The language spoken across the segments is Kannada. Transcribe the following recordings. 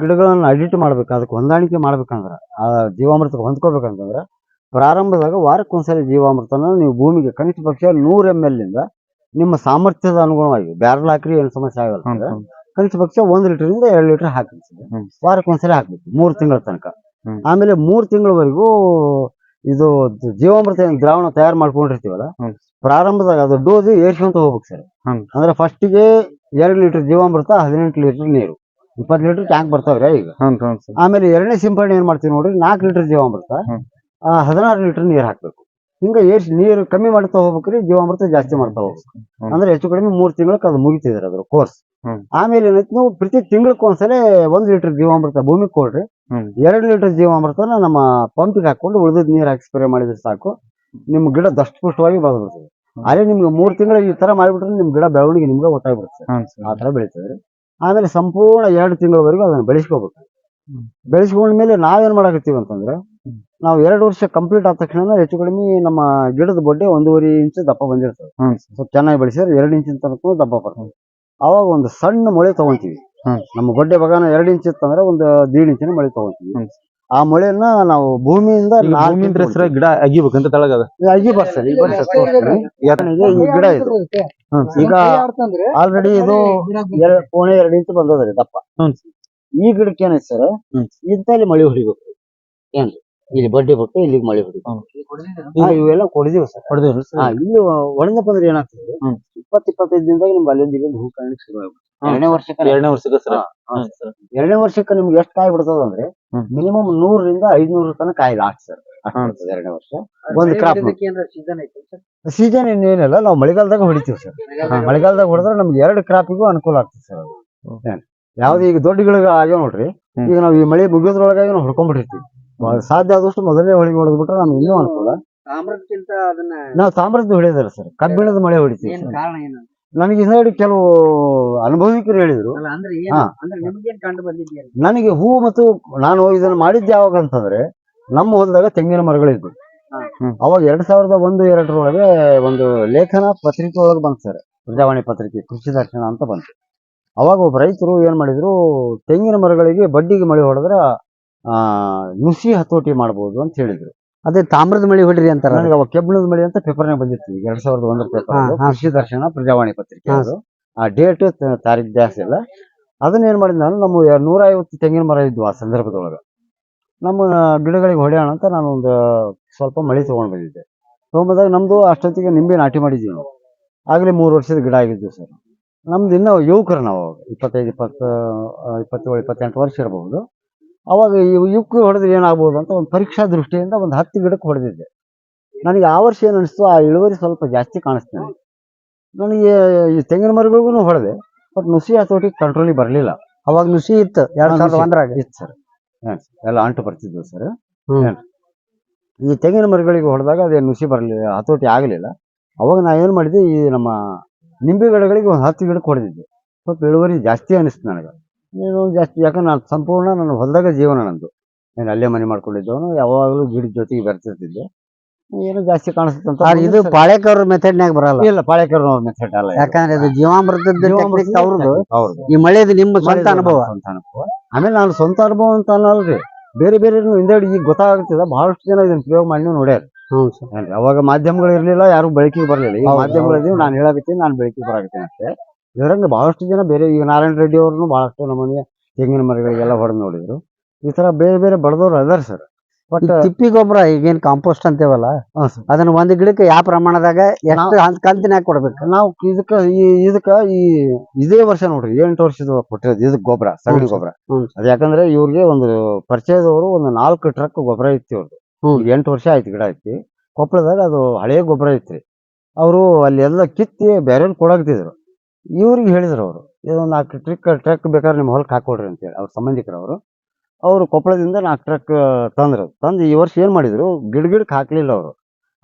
ಗಿಡಗಳನ್ನ ಅಡಿಟ್ ಮಾಡ್ಬೇಕು ಅದಕ್ಕೆ ಹೊಂದಾಣಿಕೆ ಮಾಡ್ಬೇಕಂದ್ರ ಆ ಜೀವಾಮೃತಕ್ಕೆ ಹೊಂದ್ಕೋಬೇಕಂತಂದ್ರ ಪ್ರಾರಂಭದಾಗ ವಾರಕ್ಕೊಂದ್ಸಲಿ ಜೀವಾಮೃತನ ನೀವು ಭೂಮಿಗೆ ಕನಿಷ್ಠ ಪಕ್ಷ ನೂರ್ ಎಂ ಎಲ್ ಇಂದ ನಿಮ್ಮ ಸಾಮರ್ಥ್ಯದ ಅನುಗುಣವಾಗಿ ಬ್ಯಾರಲ್ ಹಾಕ್ರಿ ಏನು ಸಮಸ್ಯೆ ಆಗಲ್ಲ ಕನಿಷ್ಠ ಪಕ್ಷ ಒಂದ್ ಲೀಟರ್ ಇಂದ ಎರಡ್ ಲೀಟರ್ ಹಾಕಿ. ವಾರಕ್ಕೊಂದ್ಸಲಿ ಹಾಕ್ಬೇಕು ಮೂರ್ ತಿಂಗಳ ತನಕ. ಆಮೇಲೆ ಮೂರ್ ತಿಂಗಳವರೆಗೂ ಇದು ಜೀವಾಮೃತ ದ್ರಾವಣ ತಯಾರು ಮಾಡ್ಕೊಂಡಿರ್ತೀವಲ್ಲ ಪ್ರಾರಂಭದಾಗ ಅದು ಡೋಸ್ ಏರ್ಸ್ಕೊಂತ ಹೋಗ್ಬೇಕು ಸರ್. ಅಂದ್ರೆ ಫಸ್ಟಿಗೆ ಎರಡು ಲೀಟರ್ ಜೀವಾಮೃತ ಹದಿನೆಂಟು ಲೀಟರ್ ನೀರು. ಇಪ್ಪತ್ತು ಲೀಟರ್ ಟ್ಯಾಂಕ್ ಬರ್ತಾವ್ರಿ ಈಗ. ಹ್ಞೂ ಹ್ಞೂ ಸರ್. ಆಮೇಲೆ ಎರಡನೇ ಸಿಂಪಡಣೆ ಏನ್ ಮಾಡ್ತೀವಿ ನೋಡ್ರಿ ನಾಲ್ಕು ಲೀಟರ್ ಜೀವಾಮೃತ ಹ್ಮ್. ಆ, ಹದಿನಾರು ಲೀಟರ್ ನೀರ್ ಹಾಕ್ಬೇಕು. ಹಿಂಗ ಎಷ್ಟು ನೀರು ಕಮ್ಮಿ ಮಾಡ್ತಾ ಹೋಗ್ಬೇಕ್ರಿ ಜೀವಾಮೃತ ಜಾಸ್ತಿ ಮಾಡ್ತಾ ಹೋಗ್ಬೇಕು. ಹ್ಮ್. ಅಂದ್ರೆ ಹೆಚ್ಚು ಕಡಿಮೆ ಮೂರ್ ತಿಂಗಳಕ್ಕೆ ಅದು ಮುಗಿತಿದ್ರ ಅದ್ರ ಕೋರ್ಸ್ ಹ್ಮ್. ಆಮೇಲೆ ಏನೈತಿ ನೀವು ಪ್ರತಿ ತಿಂಗಳಕ್ಕೆ ಒಂದ್ಸಲ ಒಂದ್ ಲೀಟರ್ ಜೀವಾಮೃತ ಭೂಮಿಗೆ ಕೊಡ್ರಿ. ಹ್ಮ್. ಎರಡ್ ಲೀಟರ್ ಜೀವಾಮೃತನ ನಮ್ಮ ಪಂಪಿಗೆ ಹಾಕೊಂಡು ಉಳಿದ ನೀರ್ ಹಾಕಿ ಸ್ಪ್ರೇ ಮಾಡಿದ್ರೆ ಸಾಕು. ನಿಮ್ ಗಿಡ ದಷ್ಟಪುಷ್ಟವಾಗಿ ಬೆಳೆದ್ಬಿಡ್ತದೆ. ಬಿಡ್ತದೆ ಅದೇ ನಿಮ್ಗೆ ಮೂರ್ ತಿಂಗಳ ಈ ತರ ಮಾಡಿಬಿಟ್ರೆ ನಿಮ್ ಗಿಡ ಬೆಳವಣಿಗೆ ನಿಮ್ಗೆ ಗೊತ್ತಾಗ್ಬಿಡುತ್ತೆ. ಹ್ಞೂ ಸರ್. ಆ ತರ ಬೆಳಿತದೆ. ಆಮೇಲೆ ಸಂಪೂರ್ಣ ಎರಡು ತಿಂಗಳವರೆಗೂ ಅದನ್ನ ಬೆಳೆಸ್ಕೋಬೇಕು. ಬೆಳೆಸ್ಕೊಂಡ ಮೇಲೆ ನಾವೇನ್ ಮಾಡಾಕತ್ತೀವಿ ಅಂತಂದ್ರೆ. ನಾವು ಎರಡು ವರ್ಷ ಕಂಪ್ಲೀಟ್ ಆದ ತಕ್ಷಣ ಹೆಚ್ಚು ಕಡಿಮೆ ನಮ್ಮ ಗಿಡದ ಬೊಡ್ಡೆ ಒಂದೂವರೆ ಇಂಚ್ ದಪ್ಪ ಬಂದಿರ್ತದೆ. ಸ್ವಲ್ಪ ಚೆನ್ನಾಗಿ ಬೆಳೆಸಿದ್ರೆ ಎರಡು ಇಂಚಿನ ತನಕ ದಪ್ಪ ಬರ್ತದೆ. ಅವಾಗ ಒಂದು ಸಣ್ಣ ಮೊಳೆ ತಗೊಂತೀವಿ. ನಮ್ಮ ಬೊಡ್ಡೆ ಬಗಾನ ಎರಡು ಇಂಚ್ ಇತ್ತಂದ್ರೆ ಒಂದು ದೀಡ್ ಇಂಚಿನ ಮಳೆ ತಗೊಂತೀವಿ. ಆ ಮೊಳೆಯನ್ನ ನಾವು ಭೂಮಿಯಿಂದ ನಾಲ್ಕು ಭೂಮಿಯಿಂದ ಹೆಸರ ಗಿಡ ಅಗಿಬೇಕಂತ ತಳಗದ ಇದು ಅಗಿ ಬರ್ತದೆ ಈಗ ಯಾಕಂದ್ರೆ ಈ ಗಿಡ ಇದು. ಈಗ ಆಲ್ರೆಡಿ ಇದು ಪೋಣೆ ಕೋಣೆ ಎರಡು ಇಂಚು ಬಂದದ್ರಿ ದಪ್ಪ. ಈ ಗಿಡಕ್ಕೆ ಏನೈತೆ ಸರ್. ಇಂತಲ್ಲಿ ಮಳೆ ಹೊಡಿಬೇಕು. ಏನ್ರಿ? ಇಲ್ಲಿ ಬಡ್ಡಿ ಬಿಟ್ಟು ಇಲ್ಲಿಗೆ ಮಳೆ ಹೊಡಿಬೇಕು. ಇವೆಲ್ಲ ಕೊಡಿದೀವಿ ಸರ್. ಇಲ್ಲಿ ಒಣಗಪ್ಪ ಅಂದ್ರೆ ಏನಾಗ್ತದೆ. ಇಪ್ಪತ್ ಇಪ್ಪತ್ತೈದು ದಿನದಾಗ ನಿಮ್ಗೆ ಅಲ್ಲಿಂದ ಇಲ್ಲಿಂದ ಹೂ ಕಾಣಲಿಕ್ಕೆ ಶುರು. ಎರಡನೇ ವರ್ಷಕ್ಕೆ ಎರಡನೇ ವರ್ಷಕ್ಕೆ ಸರ್. ಎರಡನೇ ವರ್ಷಕ್ಕೆ ನಿಮ್ಗೆ ಎಷ್ಟು ಕಾಯಿ ಬಿಡ್ತದ ಅಂದ್ರೆ. ಮಿನಿಮಮ್ ನೂರರಿಂದ ಐದ್ನೂರ ತನಕ ಕಾಯಿ ಲಾಸ್ಟ್ ಸರ್. ಎರಡನೇ ವರ್ಷ. ಒಂದು ಕ್ರಾಪ್ ಸೀಸನ್ ಏನಿಲ್ಲ ನಾವು ಮಳೆಗಾಲದಾಗ ಹೊಡಿತೀವಿ ಸರ್. ಮಳೆಗಾಲದಾಗ ಹೊಡೆದ್ರೆ ನಮ್ಗೆ ಎರಡು ಕ್ರಾಪಿಗೂ ಅನುಕೂಲ ಆಗ್ತದೆ ಸರ್. ಯಾವ್ದು ಈಗ ದೊಡ್ಡ ಗಿಡಗಳು ಆಗ್ಯಾವ ನೋಡ್ರಿ ಈಗ ನಾವು ಈ ಮಳೆ ಮುಗಿಯೋದ್ರೊಳಗಾಗಿ ನಾವು ಹೊಡ್ಕೊಂಡ್ಬಿಟ್ಟಿರ್ತೀವಿ ಸಾಧ್ಯ ಆದಷ್ಟು ಮೊದಲನೇ ಹೊಳಿಗೆ ಹೊಡೆದ್ಬಿಟ್ರೆ ನಮ್ಗೆ ಇನ್ನೂ ಅನುಕೂಲ. ತಾಮ್ರಕ್ಕಿಂತ ಅದನ್ನ ನಾವು ತಾಮ್ರದ್ದು ಹೊಡೆಯದಲ್ಲ ಸರ್. ಕಬ್ಬಿಣದ ಮಳೆ ಹೊಡಿತೀವಿ ಏನ್. ಕಾರಣ ಏನು? ನನಗೆ ಹೇಳಿ ಕೆಲವು ಅನುಭವಿಕರು ಹೇಳಿದ್ರು. ಅಲ್ಲ ಅಂದ್ರೆ ಹಾ. ಏನು ಅಂದ್ರೆ ನಿಮ್ಗೇನ್ ಕಂಡು ಬಂದಿದ್ಯಾ ನನಗೆ ಹೂ ಮತ್ತು ನಾನು ಇದನ್ನ ಮಾಡಿದ್ದು ಯಾವಾಗ ಅಂತಂದ್ರೆ ನಮ್ಮ ಹೊಲದಾಗ ತೆಂಗಿನ ಮರಗಳಿದ್ವು. ಹಾ. ಹ್ಮ್. ಅವಾಗ ಎರಡ್ ಸಾವಿರದ ಒಂದು ಎರಡರೊಳಗೆ ಒಂದು ಲೇಖನ ಪತ್ರಿಕೆ ಒಳಗೆ ಬಂತು ಸರ್. ಪ್ರಜಾವಾಣಿ ಪತ್ರಿಕೆ ಕೃಷಿ ದರ್ಶನ ಅಂತ ಬಂತು. ಅವಾಗ ಒಬ್ಬ ರೈತರು ಏನ್ ಮಾಡಿದ್ರು ತೆಂಗಿನ ಮರಗಳಿಗೆ ಬಡ್ಡಿಗೆ ಮಳೆ ಹೊಡೆದ್ರ ಆ ನುಸಿ ಹತೋಟಿ ಮಾಡ್ಬೋದು ಅಂತ ಹೇಳಿದ್ರು. ಅದೇ ತಾಮ್ರದ ಮಳಿ ಹೊಡ್ರಿ ಅಂತಾರ ನನಗೆ ಅವಾಗ ಕೆಬ್ಬಣದ ಮಳಿ ಅಂತ ಪೇಪರ್ನಾಗ ಬಂದಿತ್ತು ಈಗ ಎರಡ್ ಸಾವಿರದ ಒಂದರ ಪೇಪರ್ ಹಾ. ಕೃಷಿ ದರ್ಶನ ಪ್ರಜಾವಾಣಿ ಪತ್ರಿಕೆ ಹಾ. ಅದು. ಆ ಡೇಟ್ ತಾರೀಕು ಜಾಸ್ತಿ ಇಲ್ಲ ಅದನ್ನ ಏನ್ ಮಾಡಿದ್ ನಾನು ನಮ್ಮ ಯ- ನೂರ ಐವತ್ತು ತೆಂಗಿನ ಮರ ಇದ್ವು ಆ ಸಂದರ್ಭದೊಳಗ. ನಮ್ಮ ಗಿಡಗಳಿಗೆ ಹೊಡೆಯೋಣ ಅಂತ ನಾನು ಒಂದು ಸ್ವಲ್ಪ ಮಳಿ ತಗೊಂಡ್ ಬಂದಿದ್ದೆ. ತಗೊಂಬಂದಾಗ ನಮ್ದು ಅಷ್ಟೊತ್ತಿಗೆ ನಿಂಬೆ ನಾಟಿ ಮಾಡಿದ್ವಿ ನಾವು. ಆಗ್ಲೇ ಮೂರು ವರ್ಷದ ಗಿಡ ಆಗಿದ್ವಿ ಸರ್. ನಮ್ದು ಇನ್ನೂ ಯುವಕರು ನಾವು ಅವಾಗ. ಇಪ್ಪತ್ತೈದು ಇಪ್ಪತ್ತು ಇಪ್ಪತ್ತೇಳು ಇಪ್ಪತ್ತೆಂಟು ವರ್ಷ ಇರಬಹುದು ಅವಾಗ ಈ ಯುವಕರು ಹೊಡೆದ್ರೆ ಏನಾಗ್ಬೋದು ಅಂತ ಒಂದು ಪರೀಕ್ಷಾ ದೃಷ್ಟಿಯಿಂದ ಒಂದು ಹತ್ತು ಗಿಡಕ್ಕೆ ಹೊಡೆದಿದ್ದೆ. ನನಗೆ ಆ ವರ್ಷ ಏನು ಅನಿಸ್ತು? ಆ ಇಳುವರಿ ಸ್ವಲ್ಪ ಜಾಸ್ತಿ ಕಾಣಿಸ್ತೇನೆ ನನಗೆ ಈ ತೆಂಗಿನ ಮರಗಳಿಗೂ ಹೊಡೆದೆ ಬಟ್ ನುಸಿ ಹತೋಟಿ ಕಂಟ್ರೋಲಿಗೆ ಬರಲಿಲ್ಲ. ಅವಾಗ ನುಸಿ ಇತ್ತು. ಎರಡು ಸಾವಿರದ. ಒಂದರಾಗ. ಇತ್ತು ಸರ್. ಎಲ್ಲ ಅಂಟು ಬರ್ತಿದ್ವು ಸರ್. ಈ ತೆಂಗಿನ ಮರಗಳಿಗೆ ಹೊಡೆದಾಗ ಅದೇ ನುಸಿ ಬರಲಿಲ್ಲ ಹತೋಟಿ ಆಗಲಿಲ್ಲ. ಅವಾಗ ನಾ ಏನು ಮಾಡಿದೆ ಈ ನಮ್ಮ ನಿಂಬೆ ಗಿಡಗಳಿಗೆ ಒಂದು ಹತ್ತು ಗಿಡಕ್ಕೆ ಹೊಡೆದಿದ್ದೆ. ಸ್ವಲ್ಪ ಇಳುವರಿ ಜಾಸ್ತಿ ಅನಿಸ್ತು ನನಗೆ. ಏನು ಜಾಸ್ತಿ ಯಾಕಂದ್ರೆ ನಾನು ಸಂಪೂರ್ಣ ನನ್ನ ಹೊಲದಾಗ ಜೀವನ ನಂದು. ನಾನು ಅಲ್ಲೇ ಮನೆ ಮಾಡ್ಕೊಂಡಿದ್ದವನು ಯಾವಾಗಲೂ ಗಿಡದ ಜೊತೆಗೆ ಬರ್ತಿರ್ತಿದ್ದೆ. ಏನೋ ಜಾಸ್ತಿ ಕಾಣಿಸುತ್ತೆ ಅಂತ ಇದು ಪಾಳೆಕರ್ ಮೆಥಡ್ನ್ಯಾಗ ಬರಲ್ಲ. ಇಲ್ಲ ಪಾಳೆಕರ್ ಮೆಥಡ್ ಅಲ್ಲ ಇದು. ಯಾಕಂದ್ರೆ ಇದು ಜೀವಾಮೃತದ ಜೀವಾಮೃತ technique ಅವ್ರದ್ದು. ಹೌದು. ಈ ಮಳೆದು ನಿಮ್ಮ ಸ್ವಂತ ಅನುಭವ. ಅಂತ ಸ್ವಂತ ಅನುಭವ. ಆಮೇಲೆ ನಾನು ಸ್ವಂತ ಅನುಭವ ಅಂತ ಅನ್ನಲ್ರಿ ಬೇರೆ ಬೇರೆ ಹಿಂದೆಡಿ ಈಗ ಗೊತ್ತಾಗ್ತದ. ಬಹಳಷ್ಟು ಜನ ಇದನ್ನ ಪ್ರಯೋಗ ಮಾಡಿ ನೋಡ್ಯಾರ. ಹ್ಞೂ ಸರ್. ಏನ್ರಿ ಅವಾಗ ಮಾಧ್ಯಮಗಳು ಇರ್ಲಿಲ್ಲ ಯಾರು ಬೆಳಕಿಗೆ ಬರಲಿಲ್ಲ. ಈ ಹೌದು, ಮಾಧ್ಯಮಗಳಿದ್ದೀವಿ ನಾನು ಹೇಳಕತ್ತೀನಿ ನಾನು ಬೆಳಕಿಗೆ ಬರಾಕತ್ತೀನಿ ಅಷ್ಟೇ ಇದರಂಗ ಬಹಳಷ್ಟು ಜನ ಬೇರೆ ಈಗ ನಾರಾಯಣ ರೆಡ್ಡಿ ಅವ್ರನ್ನು ಬಹಳಷ್ಟು ನಮ್ಮನೆ ತೆಂಗಿನ ಮರಗಳಿಗೆಲ್ಲ ಹೊಡೆದು ನೋಡಿದ್ರು. ಈ ತರ ಬೇರೆ ಬೇರೆ ಬಡದವ್ರು ಅದಾರ ಸರ್ ಬಟ್ ತಿಪ್ಪಿ ಗೊಬ್ಬರ ಈಗೇನು ಕಾಂಪೋಸ್ಟ್ ಅಂತೇವಲ್ಲ? ಅದನ್ನ ಒಂದ್ ಗಿಡಕ್ಕೆ ಯಾವ ಪ್ರಮಾಣದಾಗ ಎಷ್ಟು ಕಂತಿನಾಗ ಕೊಡ್ಬೇಕು ನಾವು ಇದಕ್ಕ ಈ ಇದಕ್ಕ ಈ ಇದೇ ವರ್ಷ ನೋಡ್ರಿ ಎಂಟು ವರ್ಷದ ಕೊಟ್ಟಿರೋದು ಇದಕ್ ಗೊಬ್ಬರ ಸಗಣಿ ಗೊಬ್ಬರ. ಅದು ಯಾಕಂದ್ರೆ ಇವ್ರಿಗೆ ಒಂದು ಪರಿಚಯದವರು ಒಂದು ನಾಲ್ಕು ಟ್ರಕ್ ಗೊಬ್ಬರ ಇತ್ತು ಇವ್ರದ್ದು. ಈಗ ಎಂಟು ವರ್ಷ ಆಯ್ತು ಗಿಡ ಐತಿ ಕೊಪ್ಪಳದಾಗ ಅದು ಹಳೆಯ ಗೊಬ್ಬರ ಐತ್ರಿ ಅವರು ಅಲ್ಲಿ ಎಲ್ಲ ಕಿತ್ತಿ ಬೇರೆ ಕೊಡಾಕ್ತಿದ್ರು. ಇವ್ರಿಗೆ ಹೇಳಿದ್ರು ಅವರು, ಇದು ನಾಲ್ಕು ಟ್ರಿಕ್ ಟ್ರಕ್ ಬೇಕಾದ್ರೆ ನಿಮ್ಮ ಹೊಲಕ್ಕೆ ಹಾಕೊಡ್ರಿ ಅಂತೇಳಿ, ಅವ್ರ ಸಂಬಂಧಿಕರು ಅವರು ಅವರು ಕೊಪ್ಪಳದಿಂದ ನಾಲ್ಕು ಟ್ರಕ್ ತಂದ್ರು. ತಂದು ಈ ವರ್ಷ ಏನು ಮಾಡಿದ್ರು, ಗಿಡ ಗಿಡಕ್ಕೆ ಹಾಕಲಿಲ್ಲ ಅವರು.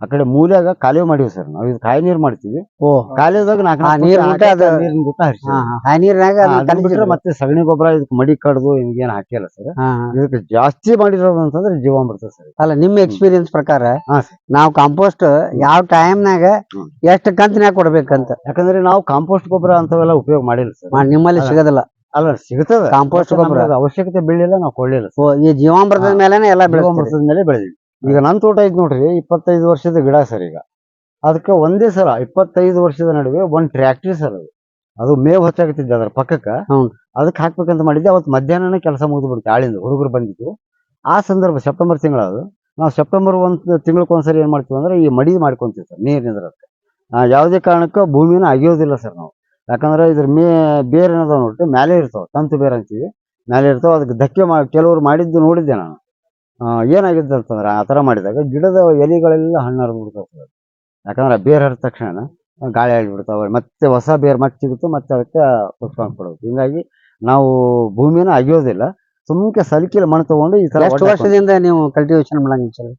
ಆ ಕಡೆ ಮೂಲ್ಯಾಗ ಕಾಲುವೆ ಮಾಡಿವಿ ಸರ್ ನಾವು. ಇದು ಕಾಯಿ ನೀರ್ ಮಾಡ್ತೀವಿ. ಓ. ಕಾಲೇಜಾಗ ನಾಲ್ಕು ನೀರ್ ಊಟ ಅದು- ನೀರಿನ ಹರಿಸಿ ಆ ನೀರ್ನಾಗ ಮತ್ತೆ ಸಗಣಿ ಗೊಬ್ಬರ ಇದಕ್ಕೆ ಮಡಿ ಕಡ್ದು ಏನು ಹಾಕಿಲ್ಲ ಸರ್. ಇದಕ್ಕೆ ಜಾಸ್ತಿ ಮಾಡಿರೋದು ಅಂತಂದ್ರೆ ಜೀವಾಮೃತ ಸರ್. ಅಲ್ಲ ನಿಮ್ಮ ಎಕ್ಸ್ಪೀರಿಯನ್ಸ್ ಪ್ರಕಾರ ನಾವು ಕಾಂಪೋಸ್ಟ್ ಯಾವ ಟೈಮ್ನಾಗ. ಎಷ್ಟು ಕಂತಿನಾಗ ಕೊಡ್ಬೇಕಂತ? ಯಾಕಂದ್ರೆ ನಾವು ಕಾಂಪೋಸ್ಟ್ ಗೊಬ್ಬರ ಅಂತವೆಲ್ಲ ಉಪಯೋಗ ಮಾಡಿಲ್ಲ ಸರ್. ನಿಮ್ಮಲ್ಲಿ. ಸಿಗೋದಿಲ್ಲ. ಅಲ್ಲ ಸಿಗ್ತದ. ಕಾಂಪೋಸ್ಟ್ ಗೊಬ್ಬರ. ಅವಶ್ಯಕತೆ ಬೆಳಿಲ್ಲ ನಾವು ಕೊಳ್ಳಿಲ್ಲ ಓ, ಈ ಜೀವಾಮೃತದ ಮೇಲೆ ಎಲ್ಲ ಜೀವಾಮೃತದ ಮೇಲೆ ಬೆಳೆದಿವಿ. ಈಗ ನನ್ನ ತೋಟ ಐತೆ ನೋಡ್ರಿ ಇಪ್ಪತ್ತೈದು ವರ್ಷದ ಗಿಡ ಸರ್ ಈಗ. ಅದಕ್ಕೆ ಒಂದೇ ಸಲ ಇಪ್ಪತ್ತೈದು ವರ್ಷದ ನಡುವೆ ಒಂದು ಟ್ರ್ಯಾಕ್ಟ್ರಿ ಸರ್ ಅದು. ಅದು ಮೇವ್ ಹೊಚ್ಚಾಗತ್ತಿದ್ದೆ ಅದ್ರ ಪಕ್ಕಕ್ಕೆ. ಅದಕ್ಕೆ ಹಾಕ್ಬೇಕಂತ ಮಾಡಿದ್ದೆ ಅವತ್ತು ಮಧ್ಯಾಹ್ನನೇ ಕೆಲಸ ಮುಗಿದು ಬಿಡುತ್ತೆ ಆಳಿಂದ ಹುಡುಗರು ಬಂದಿದ್ದು. ಆ ಸಂದರ್ಭ ಸೆಪ್ಟೆಂಬರ್ ತಿಂಗಳ ಅದು. ನಾವು ಸೆಪ್ಟೆಂಬರ್ ಒಂದು ತಿಂಗಳಕ್ಕೊಂದ್ಸರಿ ಏನು ಮಾಡ್ತೀವಿ ಅಂದ್ರೆ ಈ ಮಡಿ ಮಾಡ್ಕೊಂತೀವಿ ಸರ್ ನೀರಿನಿಂದ ಯಾವುದೇ ಕಾರಣಕ್ಕೂ ಭೂಮಿನ ಅಗಿಯೋದಿಲ್ಲ ಸರ್ ನಾವು. ಯಾಕಂದ್ರೆ ಇದ್ರ ಮೇ ಬೇರೆ ಏನದಾವ ನೋಡ್ರಿ ಮೇಲೆ ಇರ್ತಾವೆ ತಂತು ಬೇರೆ ಅಂತೀವಿ. ಮೇಲೆ ಇರ್ತಾವೆ ಅದಕ್ಕೆ ಧಕ್ಕೆ ಮಾ ಕೆಲವರು ಮಾಡಿದ್ದು ನೋಡಿದ್ದೆ ನಾನು. ಏನಾಗಿದೆ ಅಂತಂದ್ರೆ ಆ ಥರ ಮಾಡಿದಾಗ ಗಿಡದ ಎಲೆಗಳೆಲ್ಲ ಹಣ್ಣು ಹರಿದು ಬಿಡ್ತಾವೆ. ಸರ್ ಯಾಕಂದ್ರೆ ಬೇರ್ ಹರಿದ ತಕ್ಷಣ ಗಾಳಿ ಆಗಿಬಿಡ್ತಾವೆ. ಮತ್ತೆ ಹೊಸ ಬೇರ್ ಮತ್ತೆ ಸಿಗುತ್ತೆ ಮತ್ತೆ ಅದಕ್ಕೆ ಪುಷ್ಪ ಕೊಡೋದು. ಹಿಂಗಾಗಿ ನಾವು ಭೂಮಿನ ಅಗಿಯೋದಿಲ್ಲ. ಸುಮ್ಕೆ ಸಲಕಿಲ್ಲ ಮಣ್ಣು ತಗೊಂಡು ಈ ತರ ಎಷ್ಟು ವರ್ಷದಿಂದ ನೀವು ಕಲ್ಟಿವೇಶನ್ ಮಾಡಂಗಿಲ್ಲ ಸರ್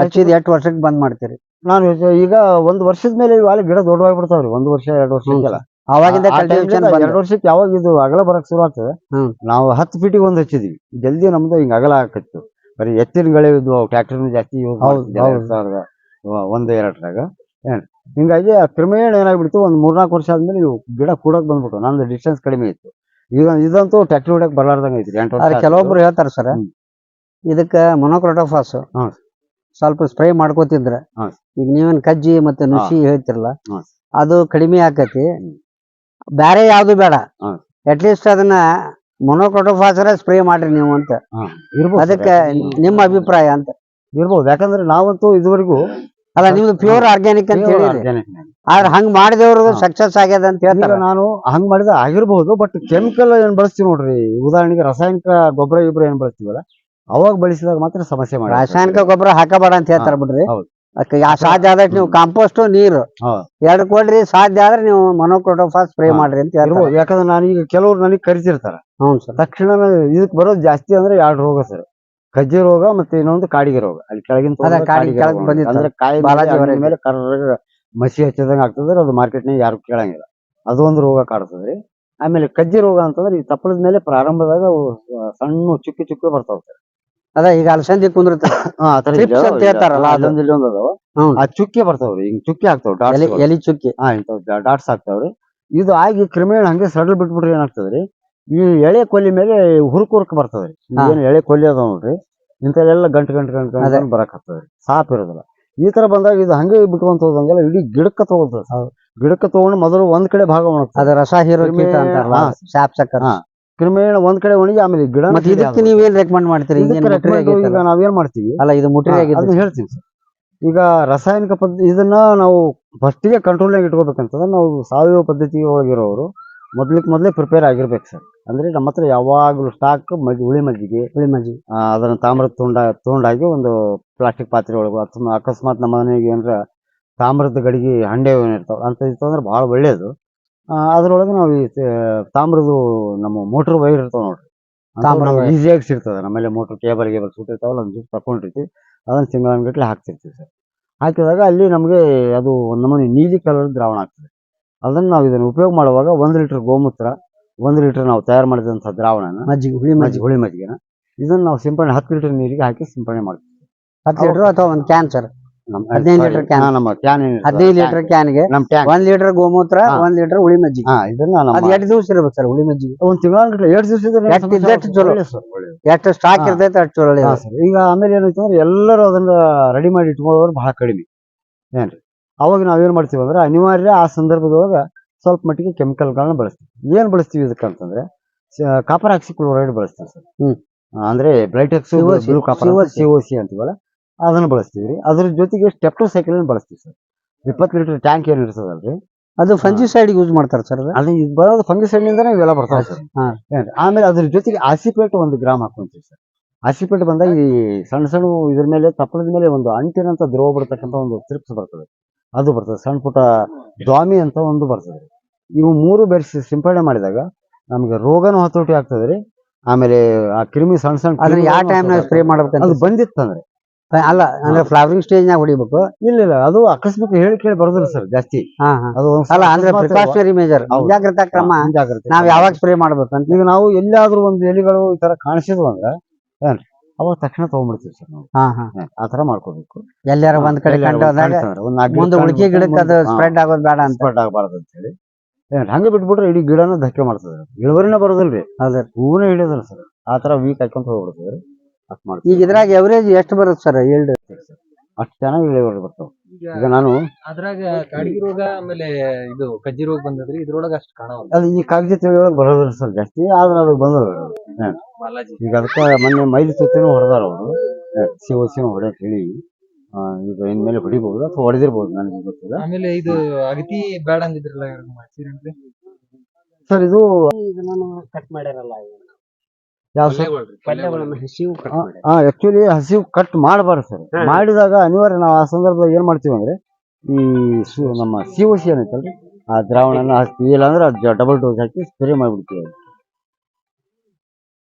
ಹಚ್ಚಿದ ಎಷ್ಟು ವರ್ಷಕ್ಕೆ ಬಂದ್ ಮಾಡ್ತೀರಿ? ನಾನು ಈಗ ಒಂದು ವರ್ಷದ ಮೇಲೆ ಇವಾಗ ಗಿಡ ದೊಡ್ಡವಾಗಿಬಿಡ್ತಾವ್ರಿ. ಒಂದು ವರ್ಷ ಎರಡು ವರ್ಷಕ್ಕೆಲ್ಲ ಅವಾಗಿಂದ ಕಲ್ಟಿವೇಶನ್ ಎರಡು ವರ್ಷಕ್ಕೆ ಯಾವಾಗ ಇದು ಅಗಲ ಬರಕ್ ಶುರು ಆಗ್ತದೆ. ನಾವು ಹತ್ತು ಫೀಟಿಗೆ ಒಂದು ಹಚ್ಚಿದ್ವಿ. ಜಲ್ದಿ ನಮ್ದು ಹಿಂಗ ಅಗಲ ಆಕತ್ತು. ಬರೀ ಎತ್ತಿನಗಳೇ ಇದ್ವು ಟ್ರ್ಯಾಕ್ಟರ್ ಜಾಸ್ತಿ ಯೂಸ್. ಸಾವಿರದ ಒಂದು ಎರಡರಾಗ. ಏನ್? ಹಿಂಗಾಗಿ ಆ ಕ್ರಮೇಣ ಏನಾಗ್ಬಿಡ್ತು ಒಂದ್ ಮೂರ್ನಾಲ್ಕು ವರ್ಷ ಆದ್ಮೇಲೆ ಇವು ಗಿಡ ಕೂಡಕ್ ಬಂದ್ಬಿಟ್ಟು ನಮ್ದು ಡಿಸ್ಟೆನ್ಸ್ ಕಡಿಮೆ ಇತ್ತು. ಈಗ ಇದಂತೂ ಟ್ರ್ಯಾಕ್ಟರ್ ಹೊಡಕ್ ಬರ್ಲಾರ್ದಂಗ ಐತ್ರಿ ಎಂಟು ವರ್ಷ ಕೆಲವೊಬ್ರು ಹೇಳ್ತಾರ ಸರ್. ಇದಕ್ಕೆ ಮೊನೊಕ್ರೋಟೋಫಾಸ್. ಸ್ವಲ್ಪ ಸ್ಪ್ರೇ ಮಾಡ್ಕೋತಿದ್ರೆ. ಈಗ ನೀವೇನ್ ಕಜ್ಜಿ ಮತ್ತೆ ನುಸಿ ಹೇಳ್ತಿರಲ್ಲ ಅದು ಕಡಿಮೆ ಆಕತಿ. ಬೇರೆ ಬ್ಯಾರೆ ಯಾವ್ದು ಬೇಡ. ಅಟ್ಲೀಸ್ಟ್ ಅದನ್ನ ಮೊನೊಕ್ರೋಟೋಫಾಸ್ ಸ್ಪ್ರೇ ಮಾಡ್ರಿ ನೀವು ಅಂತ ಇರ್ಬೋದು. ಅದಕ್ಕೆ ನಿಮ್ಮ ಅಭಿಪ್ರಾಯ ಅಂತ ಇರ್ಬೋದು ಯಾಕಂದ್ರೆ ನಾವಂತೂ ಇದುವರೆಗೂ ಅಲ್ಲ ನಿಮ್ದು ಪ್ಯೂರ್ ಆರ್ಗ್ಯಾನಿಕ್ ಅಂತ ಹೇಳಿ. ಆದ್ರೆ ಹಂಗ್ ಮಾಡಿದವ್ರದ್ದು. ಸಕ್ಸಸ್ ಆಗ್ಯದ ಅಂತ ಹೇಳ್ತಾರೆ ನಾನು ಹಂಗ್ ಮಾಡಿದ ಆಗಿರ್ಬಹುದು ಬಟ್ ಕೆಮಿಕಲ್ ಏನ್ ಬಳಸ್ತೀವಿ ನೋಡ್ರಿ ಉದಾಹರಣೆಗೆ ರಾಸಾಯನಿಕ ಗೊಬ್ಬರ ಇಬ್ಬರು ಏನ್ ಬಳಸ್ತೀವಲ್ಲ ಅವಾಗ ಬಳಸಿದಾಗ ಮಾತ್ರ ಸಮಸ್ಯೆ ಮಾಡಿ ರಾಸಾಯನಿಕ ಗೊಬ್ಬರ ಹಾಕಬೇಡ ಅಂತ ಹೇಳ್ತಾರ ಬಿಡ್ರಿ ಯಾ- ಸಾಧ್ಯ ಆದಷ್ಟು ನೀವು ಕಾಂಪೋಸ್ಟ್ ನೀರು. ಎರಡು ಕೊಡ್ರಿ ಸಾಧ್ಯ ಆದ್ರೆ ನೀವು ಮನೋಕ್ರೋಟೋಫಾಸ್ ಸ್ಪ್ರೇ ಹಾ. ಮಾಡ್ರಿ ಅಂತ ಹೇಳ್ತಾರೆ. ಇರ್ಬೋದು. ಯಾಕಂದ್ರೆ ನಾನು ಈಗ ಕೆಲವ್ರು ನನಗೆ ಕರಿತಿರ್ತಾರ. ಹ್ಞೂ ಸರ್. ತಕ್ಷಣ ಇದಕ್ ಬರೋದು ಜಾಸ್ತಿ ಅಂದ್ರೆ ಎರಡು ರೋಗ ಸರ್. ಕಜ್ಜಿ ರೋಗ ಮತ್ತೆ ಇನ್ನೊಂದು ಕಾಡಿಗೆ ರೋಗ. ಅಲ್ಲಿ ಕೆಳಗಿನ ಅದೇ ಕಾಡಿಗೆ ಕಾಡಿಗೆ ಕೆಳಗ್ ಬಂದಿತ್ತು. ಅಂದ್ರೆ ಕಾಯಿ ಬಾಲಾಜಿ ಮೇಲೆ, ಕರ variety. ಮೇಲೆ ಕರ್ರಗ ಮಸಿ ಹಚ್ಚಿದಂಗ ಆಗ್ತದ್ರೆ ಅದು ಮಾರ್ಕೆಟ್ನಾಗ ಯಾರು ಕೇಳಂಗಿಲ್ಲ. ಅದೊಂದು ರೋಗ ಕಾಡ್ತದ್ರಿ ಆಮೇಲೆ ಕಜ್ಜಿ ರೋಗ ಅಂತಂದ್ರೆ ಈ ತಪ್ಪಲದ ಮೇಲೆ ಪ್ರಾರಂಭದಾಗ ಅವು ಸಣ್ಣ ಚುಕ್ಕಿ ಚುಕ್ಕಿ ಬರ್ತಾವ ಸರ್. ಅದ ಈಗ ಅಲಸಂದಿ Trips ಅಂತ ಹೇಳ್ತಾರಲ್ಲ ಅದು. ಆ ಚುಕ್ಕಿ ಬರ್ತಾವ್ರಿ ಹಿಂಗ್ ಚುಕ್ಕಿ ಆಗ್ತಾವ್ರಿ ಎಲಿ ಡಾಟ್ಸ್ ಎಲಿ ಚುಕ್ಕಿ. ಹಾ ಇಂಥವ್ ಡಾಟ್ಸ್ ಆಗ್ತಾವ್ರಿ ಇದು ಆಗಿ ಕ್ರಮೇಣ ಹಂಗೆ ಸಡಲ್ ಬಿಟ್ಬಿಟ್ರಿ ಏನಾಗ್ತದ್ರಿ? ಈ ಎಳೆ ಕೊಲ್ಲಿ ಮೇಲೆ ಹುರುಕ್ ಹುರುಕ್ ಬರ್ತದ್ರಿ. ಹಾ. ಏನು ಎಳೆ ಕೊಲ್ಲಿ ಅದಾವ ನೋಡ್ರಿ. ಇಂಥವೆಲ್ಲ ಗಂಟು ಗಂಟು ಗಂಟು ಅದೇ. ಗಂಟು ಬರಕ್ ಹತ್ತದ್ರಿ ಸಾಪ್ ಇರೋದಿಲ್ಲ. ಈ ತರ ಬಂದಾಗ ಇದು ಹಂಗೆ ಬಿಟ್ಕೊಂತ ಹೋದಂಗೆಲ್ಲ ಇಡೀ ಗಿಡಕ್ಕ ತಗೊಳ್ತದೆ ಗಿಡಕ್ಕ ತಗೊಂಡು ಮೊದಲು ಒಂದ್ ಕಡೆ ಭಾಗ ಒಣಗ್ತದೆ ಅದ ರಸ ಹೀರೋ ಕೀಟ ಕ್ರಿಮಿ- ಅಂತಾರಲ್ಲ ಹಾ. ಶಾಪ್ ಚಕ್ಕರ್ ಹಾ. ಕ್ರಮೇಣ ಒಂದ್ ಕಡೆ ಒಣಗಿ ಆಮೇಲೆ ಗಿಡ ಮತ್ತೆ ಇದಕ್ಕೆ ನೀವೇನ್ ರೆಕಮೆಂಡ್ ಮಾಡ್ತೀರಿ? ಇದಕ್ಕೆ recommend ಈಗ ನಾವೇನ್ ಮಾಡ್ತೀವಿ? ಅಲ್ಲ ಇದು ಮುಟ್ರಿ ಹೇಳ್ತೀವಿ ಆಗಿದೆ ಅದನ್ನ ಹೇಳ್ತೀನಿ. ಸರ್ ಈಗ ರಾಸಾಯನಿಕ ಪದ್ಧತಿ ಇದನ್ನ ನಾವು ಫಸ್ಟಿಗೆ ಕಂಟ್ರೋಲ್ನಾಗ ಇಟ್ಕೋಬೇಕಂತಂದ್ರೆ ನಾವು ಸಾವಯವ ಪದ್ಧತಿ ಒಳಗಿರೋರು ಮೊದ್ಲಿಕ್ ಮೊದ್ಲೇ ಪ್ರಿಪೇರ್ ಆಗಿರ್ಬೇಕು ಸರ್. ಅಂದ್ರೆ ನಮ್ಮ ಹತ್ರ ಯಾವಾಗಲೂ ಸ್ಟಾಕ್ ಮಜ್ಜಿ ಹುಳಿ ಮಜ್ಜಿಗೆ ಹುಳಿ ಮಜ್ಜಿ. ಆ, ಅದನ್ನ ತಾಮ್ರದ ತುಂಡ ತುಂಡಾಗಿ ಒಂದು ಪ್ಲಾಸ್ಟಿಕ್ ಪಾತ್ರೆ ಒಳಗೆ ಅಥವಾ ಅಕಸ್ಮಾತ್ ನಮ್ಮ ಮನೆಗೆ ಏನಾರ ತಾಮ್ರದ ಗಡಿಗೆ ಹಂಡೆ ಏನಿರ್ತಾವ ಅಂತ ಇತ್ತು ಅಂದ್ರೆ ಬಹಳ ಒಳ್ಳೇದು. ಅದ್ರೊಳಗೆ ನಾವು ಈ ತಾಮ್ರದ್ದು ನಮ್ಮ ಮೋಟ್ರ್ ವೈರ್ ಇರ್ತಾವ ನೋಡ್ರಿ. wire. ಈಸಿಯಾಗಿ ಸಿಗ್ತದೆ ನಮ್ಮಲ್ಲಿ ಮೋಟ್ರ್ ಕೇಬಲ್ ಗೇಬಲ್ ಸುಟ್ಟಿರ್ತಾವಲ್ಲ ಒಂದು ತಕೊಂಡಿರ್ತೀವಿ ಅದನ್ನ ತಿಂಗಳನ್ಗಟ್ಲೆ ಹಾಕ್ತಿರ್ತೀವಿ ಸರ್. ಹಾಕಿದಾಗ ಅಲ್ಲಿ ನಮಗೆ ಅದು ಒಂದು ನಮೂನಿ ನೀಲಿ ಕಲರ್ ದ್ರಾವಣ ಆಗ್ತದೆ. ಅದನ್ನ ನಾವು ಇದನ್ನ ಉಪಯೋಗ ಮಾಡುವಾಗ ಒಂದು ಲೀಟರ್ ಗೋಮೂತ್ರ ಒಂದು ಲೀಟರ್ ನಾವು ತಯಾರು ಮಾಡಿದಂಥ ದ್ರಾವಣನ ಮಜ್ಜಿಗೆ ಹುಳಿ ಮಜ್ಜಿಗೆ. ಹುಳಿ ಮಜ್ಜಿಗೆನ ಇದನ್ನ ನಾವು ಸಿಂಪಡಣೆ ಹತ್ತು ಲೀಟರ್ ನೀರಿಗೆ ಹಾಕಿ ಸಿಂಪಡಣೆ ಮಾಡ್ತೀವಿ. ಹತ್ತು ಲೀಟರ್ ಅಥವಾ ಒಂದ್ ಕ್ಯಾನ್ ಸರ್ ಹದಿನೈದು ಲೀಟರ್ ಕ್ಯಾನ್. ನಮ್ಮ ಕ್ಯಾನ್ ಹದಿನೈದು ಲೀಟರ್ ಕ್ಯಾನ್ಗೆ ನಮ್ಮ ಟ್ಯಾಂಕ್ ಒಂದ್ ಲೀಟರ್ ಗೋಮೂತ್ರ. ಒಂದ್ ಲೀಟರ್ ಹುಳಿ ಮಜ್ಜಿ ಹಾ ಇದನ್ನ ಅದ್ ನಮ್ಮ ಎಷ್ಟು ದಿವಸ ಇರ್ಬೇಕು ಸರ್ ಹುಳಿ ಮಜ್ಜಿ ಒಂದ್ ತಿಂಗಳ ಎರಡು ದಿವಸ ಇದ್ರೆ ಎಷ್ಟ್ ಇದ್ದಷ್ಟು ಚಲೋ. ಒಳ್ಳೆ ಸರ್, ಒಳ್ಳೆ. ಎಷ್ಟು ಸ್ಟಾಕ್ ಹಾ. ಇರ್ತೈತೆ ಅಷ್ಟು ಚಲೋ ಹಾ ಸರ್ ಈಗ ಆಮೇಲೆ ಏನಾಯ್ತು ಅಂದ್ರೆ ಎಲ್ಲರೂ ಅದನ್ನ ರೆಡಿ ಮಾಡಿ ಇಟ್ಕೊಳ್ಳೋರು ಬಹಳ ಕಡಿಮೆ ಏನ್ರಿ ಅವಾಗ ನಾವೇನ್ ಮಾಡ್ತೀವಿ ಅಂದ್ರೆ ಅನಿವಾರ್ಯ ಆ ಸಂದರ್ಭದೊಳಗ ಸ್ವಲ್ಪ ಮಟ್ಟಿಗೆ ಕೆಮಿಕಲ್ಗಳನ್ನ ಬಳಸ್ತೀವಿ ಏನ್ ಬಳಸ್ತೀವಿ ಇದಕ್ಕಂತಂದ್ರೆ ಕಾಪರ್ ಆಕ್ಸಿ ಕ್ಲೋರೈಡ್ ಬಳಸ್ತೀವಿ ಸರ್ ಹ್ಮ್. ಅಂದ್ರೆ blitox COC, blue copper COC. ಅಂತೀವಲ್ಲ ಅದನ್ನ ಬಳಸ್ತೀವಿ ರೀ. ಅದ್ರ ಜೊತೆಗೆ ಸ್ಟೆಪ್ಟೋ ಸೈಕಲ್ ಬಳಸ್ತೀವಿ ಸರ್. ಇಪ್ಪತ್ತು ಲೀಟರ್ ಟ್ಯಾಂಕ್ ಏನ್ ಇರ್ತದಲ್ರಿ? ಅದು ಫಂಜಿ ಸೈಡ್ ಯೂಸ್ ಮಾಡ್ತಾರೆ ಸರ್ ಅದು. ಇದು ಬರೋದು ಫಂಗಿಸೈಡ್ ನಿಂದನೇ ಇವೆಲ್ಲ ಬರ್ತಾವೆ ಸರ್. ಹಾ. ಆಮೇಲೆ ಅದ್ರ ಜೊತೆಗೆ ಆಸಿಪೇಟ್ ಒಂದು ಗ್ರಾಮ್ ಹಾಕೊಂತೀವಿ ಸರ್. ಆಸಿಪೇಟ್ ಬಂದಾಗ ಈ ಸಣ್ಣ ಸಣ್ಣ ಇದ್ರ ಮೇಲೆ ತಪ್ಪಲದ ಮೇಲೆ ಒಂದು ಅಂಟಿನಂತ ದ್ರೋವ ಬಿಡ್ತಕ್ಕಂಥ ಒಂದು ತ್ರಿಪ್ಸ್ ಬರ್ತದೆ. ಅದು ಬರ್ತದೆ. ಸಣ್ಣ ಪುಟ್ಟ ದ್ವಾಮಿ ಅಂತ ಒಂದು ಬರ್ತದೆ ಇವು ಮೂರು ಬೆರೆಸಿ ಸಿಂಪಡಣೆ ಮಾಡಿದಾಗ ನಮಗೆ ರೋಗನೂ ಹತೋಟಿ ಆಗ್ತದೆ ರೀ. ಆಮೇಲೆ ಆ ಕ್ರಿಮಿ ಸಣ್ಣ ಸಣ್ಣ ಯಾವ ಕ್ರಿಮಿಗಳನ್ನೂ ಟೈಮ್ ನಾಗ ಹತೋಟಿ ಸ್ಪ್ರೇ. ಮಾಡ್ಬೇಕಂತ ಅದು ಬಂದಿತ್ತಂದ್ರೆ ಅಲ್ಲ ಅಂದ್ರೆ ಫ್ಲವರಿಂಗ್ ಸ್ಟೇಜ್ ನಾಗ ಹೊಡಿಬೇಕು. ಇಲ್ಲ ಇಲ್ಲ ಅದು ಆಕಸ್ಮಿಕ ಹೇಳಿ ಕೇಳಿ ಬರೋದಿಲ್ಲ ಸರ್ ಜಾಸ್ತಿ. ಅದು ಒಂದ್ ಅಲ್ಲ ಅಂದ್ರೆ ಅಕಸ್ಮಾತ್ ಪ್ರಿಕಾಷನರಿ ಮೇಜರ್ ಜಾಗ್ರತಾ ಮುಂಜಾಗ್ರತಾ ಕ್ರಮ ಮುಂಜಾಗ್ರತೆ ನಾವ್ ಯಾವಾಗ ಸ್ಪ್ರೇ ಮಾಡ್ಬೇಕಂತ ಈಗ ನಾವು ಎಲ್ಲಾದ್ರೂ ಒಂದು ಎಲಿಗಳು ಈ ತರ ಕಾಣಿಸಿದ್ವು ಅಂದ್ರೆ ಅವಾಗ ತಕ್ಷಣ ತಗೊಂಡ್ಬಿಡ್ತೀವಿ ಸರ್ ನಾವು. ಹಾ ಹಾ. ಏನ್, ಆ ತರ ಮಾಡ್ಕೋಬೇಕು. ಎಲ್ಲಾರ ಒಂದ್ ಕಡೆ ಕಂಡು ಹುಡುಗಿ ಮುಂದೆ ಉಳ್ಕಿ ಗಿಡಕ್ಕೆ ಅದು ಸ್ಪ್ರೆಡ್ ಆಗೋದ್ ಬೇಡ ಅಂತ. ಸ್ಪ್ರೆಡ್ ಆಗಬಾರ್ದು ಅಂತ ಹೇಳಿ. ಹಂಗೆ ಬಿಟ್ಬಿಟ್ರೆ ಇಡೀ ಗಿಡನ ಧಕ್ಕೆ ಮಾಡ್ತದೆ. ಇಳುವರಿನ ಬರೋದಿಲ್ರಿ. ಅದೇ ಹೂವನೇ ಹಿಡಿಯೋದಿಲ್ಲ ಸರ್. ಆ ತರ ವೀಕ್ ಹಾಕೊಂತ ಹೋಗ್ಬಿಡ್ತದೆ. ಅಷ್ಟು ಮಾಡ್ತೀವಿ. ಈಗ ಇದ್ರಾಗ ಎವರೇಜ್ ಎಷ್ಟು ಬರುತ್ತೆ ಸರ್? ಎಲ್ಡ್ ಅಷ್ಟು ಚೆನ್ನಾಗಿ ಇಳುವರಿ ಬರ್ತಾವ. ಈಗ ನಾನು ಅದ್ರಾಗ ಕಾಡಿಗೆ ರೋಗ ಆಮೇಲೆ ಇದು ಕಜ್ಜಿ ರೋಗ ಬಂದದ್ರಿ ಇದ್ರೊಳಗ ಅಷ್ಟು ಕಾಣವಲ್ಲ ಅದು ಈ ಕಾಗದ ತಿಳಿಯೊಳಗೆ ಬರೋದಿಲ್ಲ ಸರ್ ಜಾಸ್ತಿ ಆದ್ರೆ ಅದು ಬಂದದ. ಬಾಲಾಜಿ. ಈಗ ಅದಕ್ಕೆ ಮೊನ್ನೆ ಮೈಲಿ ಸುತ್ತಿನೂ ಹೊಡೆದಾರ ಅವರು. ಸಿ ಓ ಸಿನೂ ಹೊಡೆಯಕ್ ಹೇಳಿ. ಆ, ಈಗ ಇನ್ಮೇಲೆ ಹೊಡಿಬಹುದು ಅಥವಾ ಹೊಡೆದಿರ್ಬಹುದು ನನಗೆ ಗೊತ್ತಿಲ್ಲ. ಆಮೇಲೆ ಇದು ಅಗತಿ ಬೇಡ ಅಂದಿದ್ರಲ್ಲ ಇವ್ರಿಗೆ ಮಾಡ್ಸಿರೇನ್ರಿ ಸರ್ ಇದು ಕಟ್ ಮಾಡ್ಯಾರಲ್ಲ ಯಾವ ಸರ್? ಪಲ್ಯಗಳ್ರಿ, ಪಲ್ಯಗಳನ್ನು ಹಸಿವು ಆಕ್ಚುಲಿ ಹಸಿವು ಕಟ್ ಮಾಡಬಾರ್ದು ಸರ್. ಮಾಡಿದಾಗ ಅನಿವಾರ್ಯ ನಾವು ಆ ಸಂದರ್ಭದಾಗ ಏನ್ ಮಾಡ್ತೀವಿ ಅಂದ್ರೆ ಈ ಸು- ನಮ್ಮ ಸಿ ಓ ಸಿ ಏನೈತಲ್ರಿ ಆ ದ್ರಾವಣನ ಹಾಕ್ತೀವಿ ಇಲ್ಲಾಂದ್ರೆ ಡಬಲ್ ಡೋಸ್ ಹಾಕಿ ಸ್ಪ್ರೇ ಮಾಡ್ಬಿಡ್ತೀವಿ.